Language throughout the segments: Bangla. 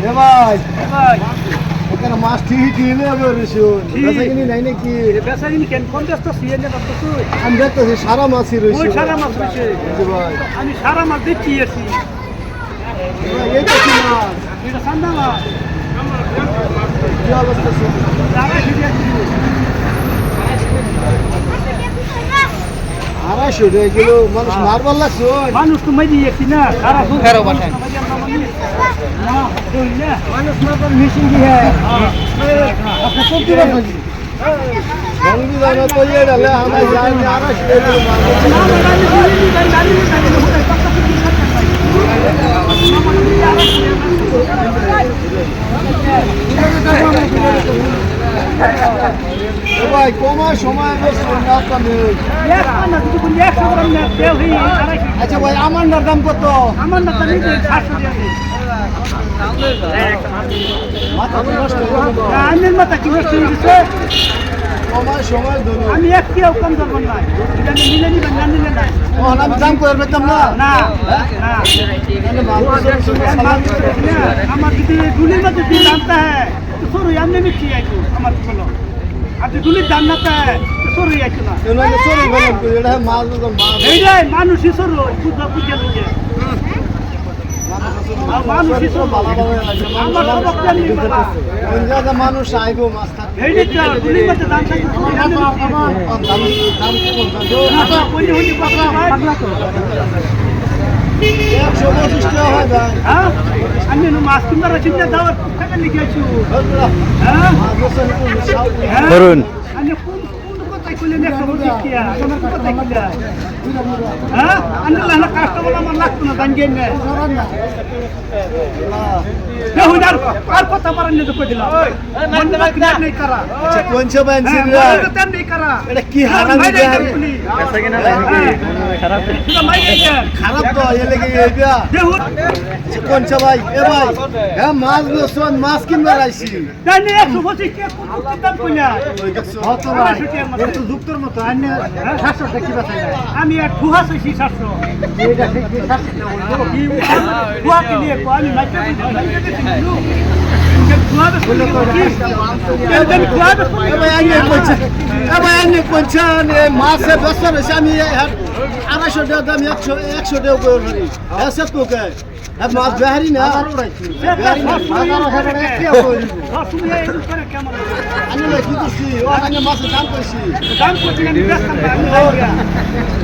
এ ভাই এখানে মাছ ঠিকই কিনে হবে রসুন ঠিক। নাই নাকি? কেন সিএন তো আমি দেখতেছি সারা মাছই রয়েছে। সারা মাছ রয়েছে? ভাই। আমি সারা মাছ দেখছি এসি ভাই, কি মাছ। এটা সান্দা মাছ কি অবস্থা আড়াইশো টাকা কিলো মানুষ মারবার লাগছে। মানুষ তো মাই দিয়েছি না সারা ফেরো বাসায়। মানুষ মাত্র মেশিন দিয়ে আপনি চলতে পারেন নাকি? সংবিধান তো ইয়ে ডালে, আমরা কিলো মাছ আছে। এ ভাই কমায় সময় না। আচ্ছা ভাই আমার দাম কত? আমার না হয়ে গেল। আমের মাথা কি নষ্ট হয়ে গেছে আমি এক কেউ কম ধরবো নাই আমি নিলে নিবেন না নিলে নাই আমি দাম করে পেতাম না না না আমার আমার হ্যাঁ তো সরু এমনি মিষ্টি আইতো আমার বলো আর যদি ডুলির দাম না হ্যাঁ তো সরু আইতো না। সরি তো, এটা মাছ মাছ। এইটাই মানুষই সরু বুঝা বুঝে বুঝে মানুষ আইবো মাছ একশো পঁচিশ টাকা হয়? ማስክመረች እንደታወቁ ከልጆቹ কথাই কইলেন একশো পঁচিশ টিয়া কোন কথাই কইলেন হ্যাঁ? আমি লানা কাস্টমার আমার লাগতো না না। আর আর কথা পারেন না তো কই দিলাম? না নেই করা? আচ্ছা করা? এটা কি হারামি। খারাপ তো। এ লেগে ভাই এ ভাই হ্যাঁ মাছ কিনবার আইছি। জানি দাম কইলা। একটু যুক্তর মতো সাতশো কি বাঁচাই আমি আর ঠুহা চাইছি সাতশো আমি কি কেন ঠুহা বে এ ভাই আন্য কোনছে এ ভাই আন্য কোনছে মাছে বেচন হইছে আমি আড়াইশো টাকা দাম একশো একশো টাকা করে ধরি এসে তো কে হ্যাঁ মাছ বেহারি না বেহারি না হাজার হাজার টাকা করে দিব শুনে এই করে কেমন আমি না কি করছি ও আমি মাছের দাম করছি দাম করছি আমি ব্যস্ত না আমি লাগিয়া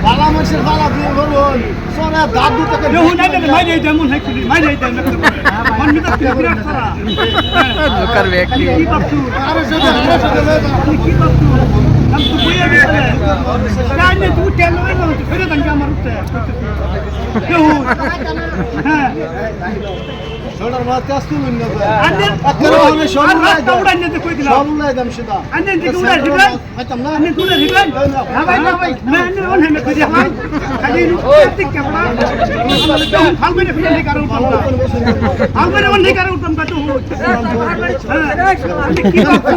বালা মানুষের বালা দিয়ে করুন সোনা দাঁত দিতে কে দেখুন না না মাইরে দেমন হাই কুলি মাইরে দেন মন মিটা কি বিরাট হ্যাঁ ছোটার মাছ কাজ তুলুন না আমি উড়াই নিতে কই দিলাম উড়াই দাম সেটা আন্নে দিকে উড়াই দিবেন খাইতাম না আন্নে তুলে দিবেন না ভাই না ভাই না আন্নে ওন হেমে কই দিয়া ভাই খালি ঠিক কেমন ফালবে না ফিরে কারণ না ফালবে না ওন কারণ উঠতাম কাটু হ্যাঁ কি বাপু